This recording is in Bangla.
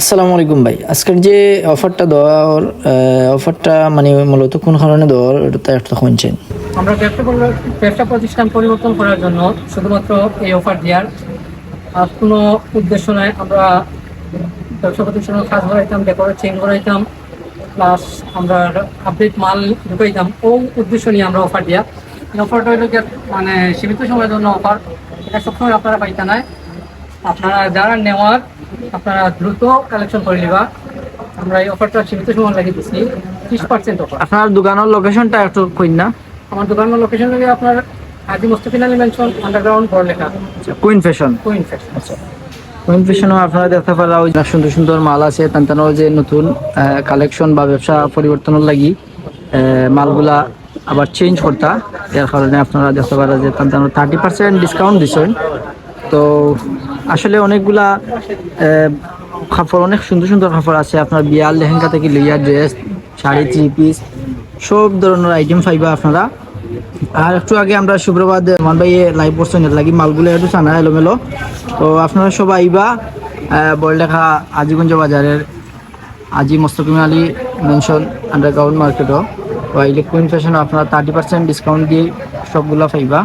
আসসালামু আলাইকুম ভাই। আজকের যে অফারটা দেওয়ার অফারটা মানে মূলত কোন কারণে দেওয়ার, এটা একটা শুনছেন আমরা ব্যবসা পরি- ব্যবসা প্রতিষ্ঠান পরিবর্তন করার জন্য শুধুমাত্র এই অফার দেওয়ার, আর কোনো উদ্দেশ্য নয় আমরা ব্যবসা প্রতিষ্ঠানের কাজ করাইতাম ডেকোরেট চেঞ্জ করাইতাম প্লাস আমরা আপডেট মাল ঢুকাইতাম ও উদ্দেশ্য নিয়ে আমরা অফার দিয়া। এই অফারটা গিয়ে মানে সীমিত সময়ের জন্য অফার এটা সবসময় আপনারা পাইতে নাই। আপনারা যারা নেওয়ার আপনারা দ্রুত কালেকশন করে নিবা। আমরা এই অফারটা সীমিত সময় লাগিয়ে দিচ্ছি। ত্রিশ পার্সেন্ট অফার আপনার দোকানের লোকেশনটা একটু কইন না। আমার দোকানের লোকেশন লাগে আপনার হাজি মুস্তফিন আলী মেনশন আন্ডারগ্রাউন্ড বড় লেখা। কুইন ফ্যাশন কুইন ফ্যাশন আচ্ছা। কুইন ফ্যাশনও আপনারা দেখতে পারা ওই সুন্দর সুন্দর মাল আছে যে নতুন কালেকশন বা ব্যবসা পরিবর্তনের লাগি মালগুলা আবার চেঞ্জ করতা। এর কারণে আপনারা দেখতে পারা যে তান্তানো থার্টি পার্সেন্ট ডিসকাউন্ট দিছেন। তো আসলে অনেকগুলা কাপড় অনেক সুন্দর সুন্দর কাপড় আছে। আপনার বিয়ার লেহেঙ্গা থেকে লইয়া ড্রেস, শাড়ি, থ্রি পিস, সব ধরনের আইটেম পাইবা আপনারা। আর একটু আগে আমরা শুক্রবার মান ভাই লাইভ করছেন লাগি মালগুলো একটু জানা এলোমেলো। তো আপনারা সবাই আইবা বললেখা আজিগঞ্জ বাজারের আজি মোস্তকিম আলী মেনশন আন্ডারগ্রাউন্ড মার্কেটও তো ইলেকট্রনিক ফ্যাশন আপনারা থার্টি পার্সেন্ট ডিসকাউন্ট দিয়ে সবগুলো পাইবা।